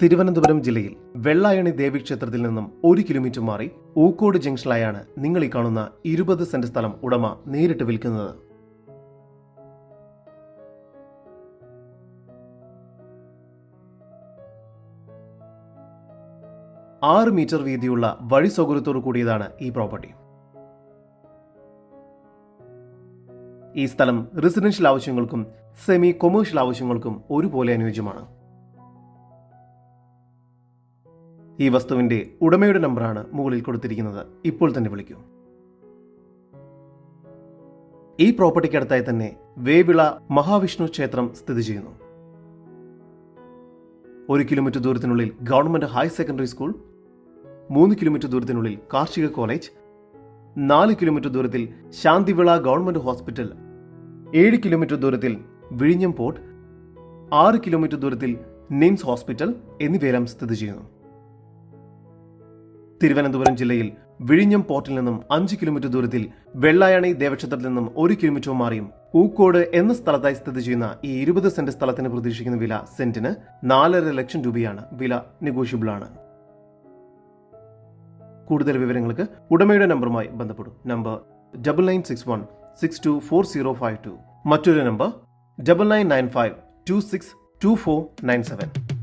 തിരുവനന്തപുരം ജില്ലയിൽ വെള്ളായണി ദേവീക്ഷേത്രത്തിൽ നിന്നും ഒരു കിലോമീറ്റർ മാറി ഊക്കോട് ജംഗ്ഷനിലായാണ് നിങ്ങൾ ഈ കാണുന്ന ഇരുപത് സെന്റ് സ്ഥലം ഉടമ നേരിട്ട് വിൽക്കുന്നത്. ആറ് മീറ്റർ വീതിയുള്ള വഴി സൗകര്യത്തോടു കൂടിയതാണ് ഈ പ്രോപ്പർട്ടി. ഈ സ്ഥലം റെസിഡൻഷ്യൽ ആവശ്യങ്ങൾക്കും സെമി കൊമേഴ്ഷ്യൽ ആവശ്യങ്ങൾക്കും ഒരുപോലെ അനുയോജ്യമാണ്. ഈ വസ്തുവിന്റെ ഉടമയുടെ നമ്പറാണ് മുകളിൽ കൊടുത്തിരിക്കുന്നത്. ഇപ്പോൾ തന്നെ വിളിക്കൂ. ഈ പ്രോപ്പർട്ടിക്ക് അടുത്തായി തന്നെ വേവിള മഹാവിഷ്ണു ക്ഷേത്രം സ്ഥിതി ചെയ്യുന്നു. ഒരു കിലോമീറ്റർ ദൂരത്തിനുള്ളിൽ ഗവൺമെന്റ് ഹയർ സെക്കൻഡറി സ്കൂൾ മൂന്ന് കിലോമീറ്റർ ദൂരത്തിനുള്ളിൽ കാർഷിക കോളേജ് നാല് കിലോമീറ്റർ ദൂരത്തിൽ ശാന്തിവിള ഗവൺമെന്റ് ഹോസ്പിറ്റൽ ഏഴ് കിലോമീറ്റർ ദൂരത്തിൽ വിഴിഞ്ഞം പോർട്ട് ആറ് കിലോമീറ്റർ ദൂരത്തിൽ നിംസ് ഹോസ്പിറ്റൽ എന്നിവയെല്ലാം സ്ഥിതി ചെയ്യുന്നു. തിരുവനന്തപുരം ജില്ലയിൽ വിഴിഞ്ഞം പോർട്ടിൽ നിന്നും അഞ്ച് കിലോമീറ്റർ ദൂരത്തിൽ വെള്ളായണി ദേവക്ഷേത്രത്തിൽ നിന്നും ഒരു കിലോമീറ്റർ മാറിയും ഊക്കോട് എന്ന സ്ഥലത്തായി സ്ഥിതി ചെയ്യുന്ന ഈ ഇരുപത് സെന്റ് സ്ഥലത്തിന് പ്രതീക്ഷിക്കുന്ന വില സെന്റിന് നാലര ലക്ഷം രൂപയാണ്. വില നെഗോഷ്യബിൾ ആണ്. കൂടുതൽ വിവരങ്ങൾക്ക് ഉടമയുടെ നമ്പറുമായി ബന്ധപ്പെടും. Number double nine six one six two four zero five two മറ്റൊരു number double nine nine five two six two four nine seven